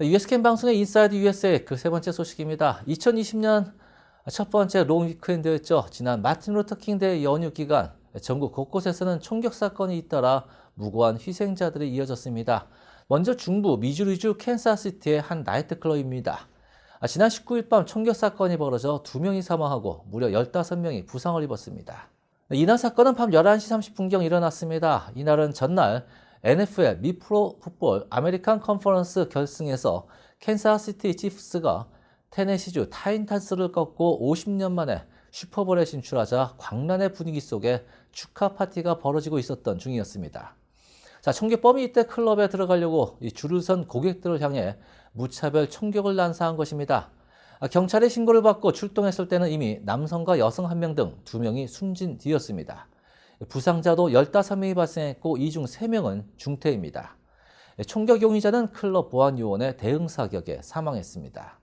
US캠 방송의 인사이드 USA 그 세 번째 소식입니다. 2020년 첫 번째 롱 위크엔드였죠. 지난 마틴 루터 킹데이 연휴 기간 전국 곳곳에서는 총격 사건이 잇따라 무고한 희생자들이 이어졌습니다. 먼저 중부 미주리주 캔사시티의 한 나이트클럽입니다. 아, 지난 19일 밤 총격 사건이 벌어져 2명이 사망하고 무려 15명이 부상을 입었습니다. 이날 사건은 밤 11시 30분경 일어났습니다. 이날은 전날 NFL 미프로 풋볼 아메리칸 컨퍼런스 결승에서 캔사시티 치프스가 테네시주 타인탄스를 꺾고 50년 만에 슈퍼볼에 진출하자 광란의 분위기 속에 축하 파티가 벌어지고 있었던 중이었습니다. 자, 총격범이 이때 클럽에 들어가려고 이 줄을 선 고객들을 향해 무차별 총격을 난사한 것입니다. 아, 경찰의 신고를 받고 출동했을 때는 이미 남성과 여성 한 명 등 두 명이 숨진 뒤였습니다. 부상자도 15명이 발생했고 이 중 3명은 중태입니다. 총격 용의자는 클럽 보안 요원의 대응 사격에 사망했습니다.